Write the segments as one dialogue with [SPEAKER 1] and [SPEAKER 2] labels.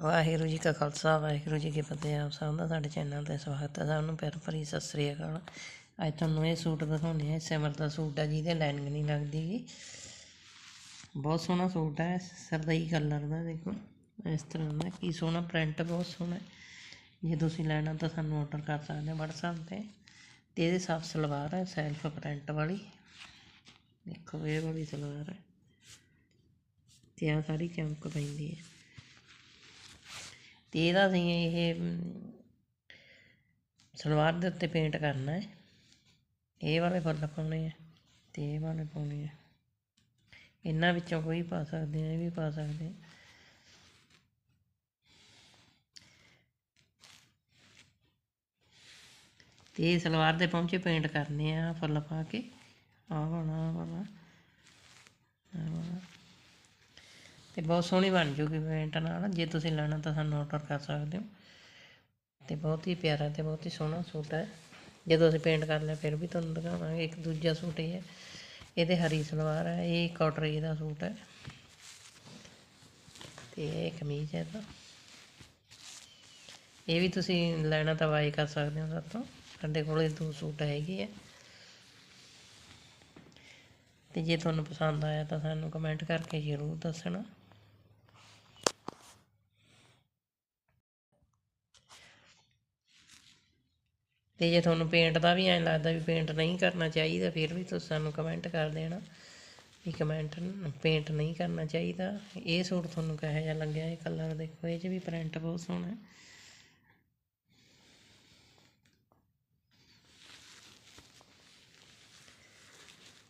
[SPEAKER 1] ਵਾਹਿਗੁਰੂ ਜੀ ਕਾ ਖਾਲਸਾ, ਵਾਹਿਗੁਰੂ ਜੀ ਕੀ ਫਤਿਹ। ਆਪ ਸਭ ਦਾ ਸਾਡੇ ਚੈਨਲ ਤੇ ਸਵਾਗਤ ਹੈ। ਸਭ ਨੂੰ ਪਿਆਰ ਭਰੀ ਸਤਿ ਸ੍ਰੀ ਅਕਾਲ। ਅੱਜ ਤੁਹਾਨੂੰ ਇਹ ਸੂਟ ਦਿਖਾਉਂਦੇ ਆ ਸਿਮਰ ਦਾ ਸੂਟ ਆ ਜਿਹਦੇ ਲਾਈਨਿੰਗ ਨਹੀਂ ਲੱਗਦੀ ਜੀ ਬਹੁਤ ਸੋਹਣਾ ਸੂਟ ਹੈ। ਸਰਦਈ ਕਲਰ ਦਾ ਦੇਖੋ। ਇਸ ਤਰ੍ਹਾਂ ਦਾ ਕੀ ਸੋਹਣਾ ਪ੍ਰਿੰਟ ਬਹੁਤ ਸੋਹਣਾ ਜੇ ਤੁਸੀਂ ਲੈਣਾ ਤਾਂ ਸਾਨੂੰ ਆਰਡਰ ਕਰ ਸਕਦੇ ਹੋ WhatsApp ਤੇ। ਤੇ ਇਹਦੇ ਸਾਫ਼ ਸਲਵਾਰ ਹੈ ਸੈਲਫ ਪ੍ਰਿੰਟ ਵਾਲੀ। ਦੇਖੋ, ਇਹ ਵਾਲੀ ਸਲਵਾਰ ਹੈ। ਤੇ ਆ ਸਾਰੀ ਚਮਕ ਪੈਂਦੀ ਹੈ। ਅਤੇ ਇਹਦਾ ਅਸੀਂ ਇਹ ਸਲਵਾਰ ਦੇ ਉੱਤੇ ਪੇਂਟ ਕਰਨਾ ਹੈ। ਇਹ ਵਾਲੇ ਫੁੱਲ ਪਾਉਣੇ ਆ ਅਤੇ ਇਹ ਵਾਲੇ ਪਾਉਣੇ ਆ। ਇਹਨਾਂ ਵਿੱਚੋਂ ਕੋਈ ਪਾ ਸਕਦੇ ਆ ਇਹ ਵੀ ਪਾ ਸਕਦੇ ਆ ਤੇ ਸਲਵਾਰ ਦੇ ਪਹੁੰਚੇ ਪੇਂਟ ਕਰਨੇ ਆ ਫੁੱਲ ਪਾ ਕੇ। ਆਹ ਵਾਲਾ ਆਹ ਵਾਲਾ ਆਹ ਵਾਲਾ। ਤੇ ਬਹੁਤ ਸੋਹਣੀ ਬਣ ਜੂਗੀ ਪੇਂਟ ਨਾਲ। ਜੇ ਤੁਸੀਂ ਲੈਣਾ ਤਾਂ ਸਾਨੂੰ ਆਰਡਰ ਕਰ ਸਕਦੇ ਹੋ। ਤੇ ਬਹੁਤ ਹੀ ਪਿਆਰਾ ਤੇ ਬਹੁਤ ਹੀ ਸੋਹਣਾ ਸੂਟ ਹੈ। ਜਦੋਂ ਅਸੀਂ ਪੇਂਟ ਕਰ ਲਿਆ, ਫਿਰ ਵੀ ਤੁਹਾਨੂੰ ਦਿਖਾਵਾਂਗੇ। ਇੱਕ ਦੂਜਾ ਸੂਟ ਇਹ ਹੈ। ਇਹਦੇ ਹਰੀ ਸਲਵਾਰ ਹੈ। ਇਹ ਕਾਟਰੀ ਦਾ ਸੂਟ ਹੈ। ਤੇ ਇਹ ਕਮੀਜ਼ ਹੈ ਤਾਂ ਇਹ ਵੀ ਤੁਸੀਂ ਲੈਣਾ ਤਾਂ ਬਾਈ ਕਰ ਸਕਦੇ ਹੋ ਸਾਤੋਂ। ਸਾਡੇ ਕੋਲੇ ਦੋ ਸੂਟ ਹੈਗੇ ਆ। ਤੇ ਜੇ ਤੁਹਾਨੂੰ ਪਸੰਦ ਆਇਆ ਤਾਂ ਸਾਨੂੰ ਕਮੈਂਟ ਕਰਕੇ ਜ਼ਰੂਰ ਦੱਸਣਾ। ਤੇ ਜੇ ਤੁਹਾਨੂੰ ਪੇਂਟ ਦਾ ਵੀ ਐਂ ਲੱਗਦਾ ਵੀ ਪੇਂਟ ਨਹੀਂ ਕਰਨਾ ਚਾਹੀਦਾ, ਫਿਰ ਵੀ ਤੁਸੀਂ ਸਾਨੂੰ ਕਮੈਂਟ ਕਰ ਦੇਣਾ ਵੀ ਕਮੈਂਟ ਪੇਂਟ ਨਹੀਂ ਕਰਨਾ ਚਾਹੀਦਾ। ਇਹ ਸੂਟ ਤੁਹਾਨੂੰ ਕਿਹੋ ਜਿਹਾ ਲੱਗਿਆ ਇਹ ਕਲਰ ਦੇਖੋ, ਇਹ 'ਚ ਵੀ ਪ੍ਰਿੰਟ ਬਹੁਤ ਸੋਹਣਾ ਹੈ।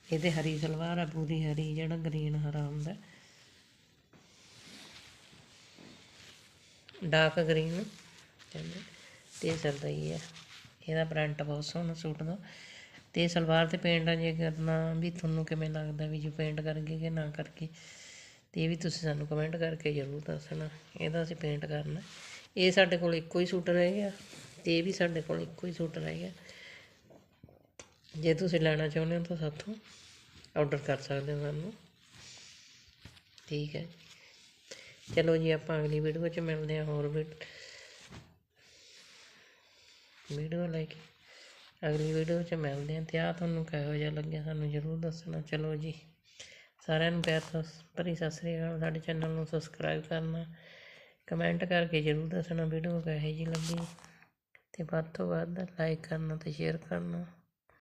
[SPEAKER 1] ਇਹਦੇ ਹਰੀ ਸਲਵਾਰ ਆ, ਪੂਰੀ ਹਰੀ ਜਿਹੜਾ ਗ੍ਰੀਨ ਹਰਾ ਹੁੰਦਾ ਡਾਰਕ ਗ੍ਰੀਨ ਕਹਿੰਦੇ ਤੇ ਸਰਦਾਈ ਹੈ। ਇਹਦਾ ਪ੍ਰਿੰਟ ਬਹੁਤ ਸੋਹਣਾ ਸੂਟ ਦਾ। ਤੇ ਸਲਵਾਰ ਤੇ ਪੇਂਟ ਜੇ ਕਰਨਾ ਵੀ ਤੁਹਾਨੂੰ ਕਿਵੇਂ ਲੱਗਦਾ ਵੀ ਜੋ ਪੇਂਟ ਕਰਗੇ ਕਿ ਨਾ ਕਰਕੇ ਤੇ ਇਹ ਵੀ ਤੁਸੀਂ ਸਾਨੂੰ ਕਮੈਂਟ ਕਰਕੇ ਜ਼ਰੂਰ ਦੱਸਣਾ, ਇਹਦਾ ਅਸੀਂ ਪੇਂਟ ਕਰਨਾ। ਇਹ ਸਾਡੇ ਕੋਲ ਇੱਕੋ ਹੀ ਸੂਟ ਰਹਿ ਗਿਆ ਤੇ ਇਹ ਵੀ ਸਾਡੇ ਕੋਲ ਇੱਕੋ ਹੀ ਸੂਟ ਰਹਿ ਗਿਆ। ਜੇ ਤੁਸੀਂ ਲੈਣਾ ਚਾਹੁੰਦੇ ਹੋ ਤਾਂ ਸਾਥੋਂ ਆਰਡਰ ਕਰ ਸਕਦੇ ਹੋ ਸਾਨੂੰ। ਠੀਕ ਹੈ। ਚਲੋ ਜੀ, ਆਪਾਂ ਅਗਲੀ ਵੀਡੀਓ 'ਚ ਮਿਲਦੇ ਹਾਂ ਹੋਰ ਵੀ। ਵੀਡੀਓ ਲੈ ਕੇ। ਅਗਲੀ ਵੀਡੀਓ 'ਚ ਮਿਲਦੇ ਹਾਂ ਅਤੇ ਆਹ ਤੁਹਾਨੂੰ ਕਿਹੋ ਜਿਹਾ ਲੱਗਿਆ ਸਾਨੂੰ ਜ਼ਰੂਰ ਦੱਸਣਾ। ਚਲੋ ਜੀ, ਸਾਰਿਆਂ ਨੂੰ ਪਿਆਰ ਤੋਂ ਭਰੀ ਸਤਿ ਸ੍ਰੀ ਅਕਾਲ। ਸਾਡੇ ਚੈਨਲ ਨੂੰ ਸਬਸਕ੍ਰਾਈਬ ਕਰਨਾ ਕਮੈਂਟ ਕਰਕੇ ਜ਼ਰੂਰ ਦੱਸਣਾ ਵੀਡੀਓ ਕਿਹੋ ਜਿਹੀ ਲੱਗੀ। ਅਤੇ ਵੱਧ ਤੋਂ ਵੱਧ ਲਾਈਕ ਕਰਨਾ ਅਤੇ ਸ਼ੇਅਰ ਕਰਨਾ।